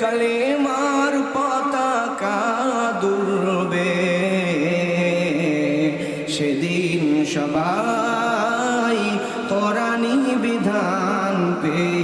কালেমার পতাকা সেদিন সবাই তরানি বিধান পে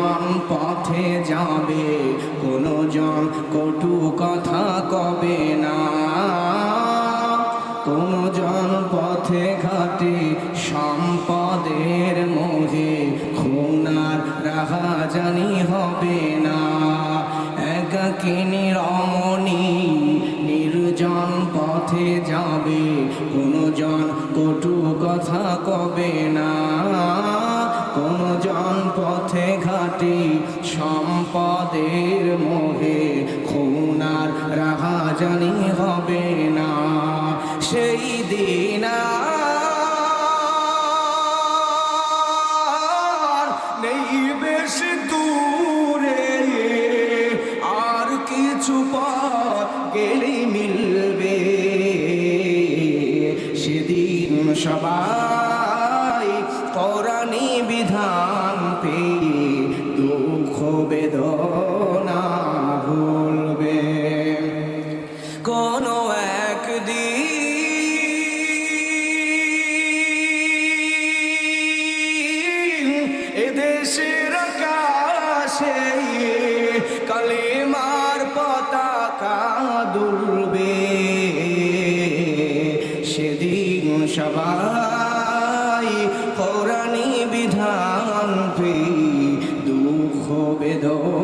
নির্জন পথে যাবে, কোনো জন কটু কথা কবে না। কোন জন পথে ঘাটে সম্পদের মোহে, খুনার রাহাজানি হবে না। একাকিনী রমণী নির্জন পথে যাবে, কোন জন কটু কথা কবে না। মোহে, খুনার রাহা জানি হবে না। সেই দিন নেই বেশ দূরে। আর কিছু পর গেলেই মিলবে। সেদিন সবাই পরাণী বিধান পেয়ে দুঃখ, বেদনা কালিমার পতাকা দুলবে। সেদিন সবাই পৌরাণী বিধান পে দুঃখ বেদনা